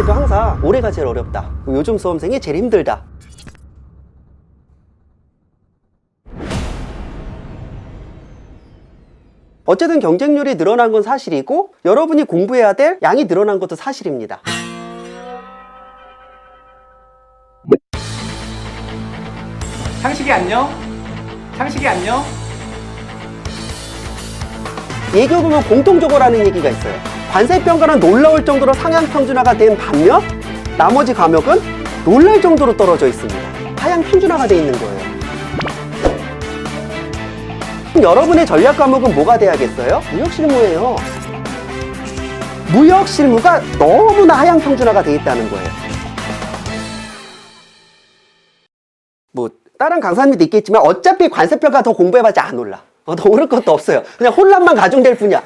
때도 항상 올해가 제일 어렵다. 요즘 수험생이 제일 힘들다. 어쨌든 경쟁률이 늘어난 건 사실이고 여러분이 공부해야 될 양이 늘어난 것도 사실입니다. 상식이 안녕? 상식이 안녕? 예교 보면 공통적으로 하는 얘기가 있어요. 관세평가는 놀라울 정도로 상향 평준화가 된 반면 나머지 과목은 놀랄 정도로 떨어져 있습니다. 하향 평준화가 돼 있는 거예요. 여러분의 전략 과목은 뭐가 돼야겠어요? 무역 실무예요. 무역 실무가 너무나 하향 평준화가 돼 있다는 거예요. 뭐 다른 강사님도 있겠지만 어차피 관세평가 더 공부해봤자 안 올라. 어, 더 오를 것도 없어요. 그냥 혼란만 가중될 뿐이야.